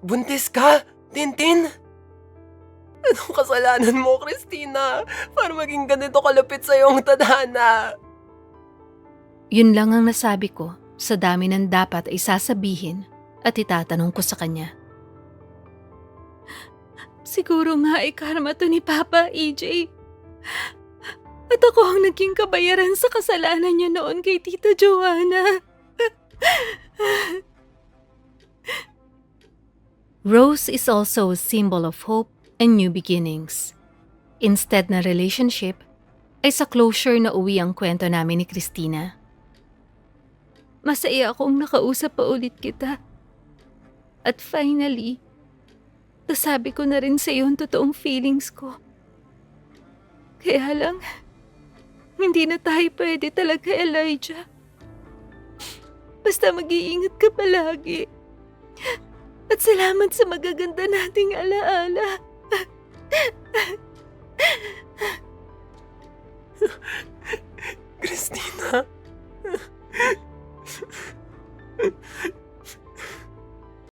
Buntis ka, Tintin? Anong kasalanan mo, Christina? Para maging ganito kalapit sa ang tadhana. Yun lang ang nasabi ko sa dami ng dapat ay sasabihin at itatanong ko sa kanya. Siguro nga ay karma to ni Papa, EJ. At ako ang naging kabayaran sa kasalanan niya noon kay Tita Joanna. Rose is also a symbol of hope and new beginnings. Instead na relationship, ay sa closure na uwi ang kwento namin ni Christina. Masaya akong nakausap pa ulit kita. At finally, nasabi ko na rin sa iyo ang totoong feelings ko. Kaya lang, hindi na tayo pwede talaga, Elijah. Basta mag-iingat ka palagi. At salamat sa magaganda nating alaala. Christina.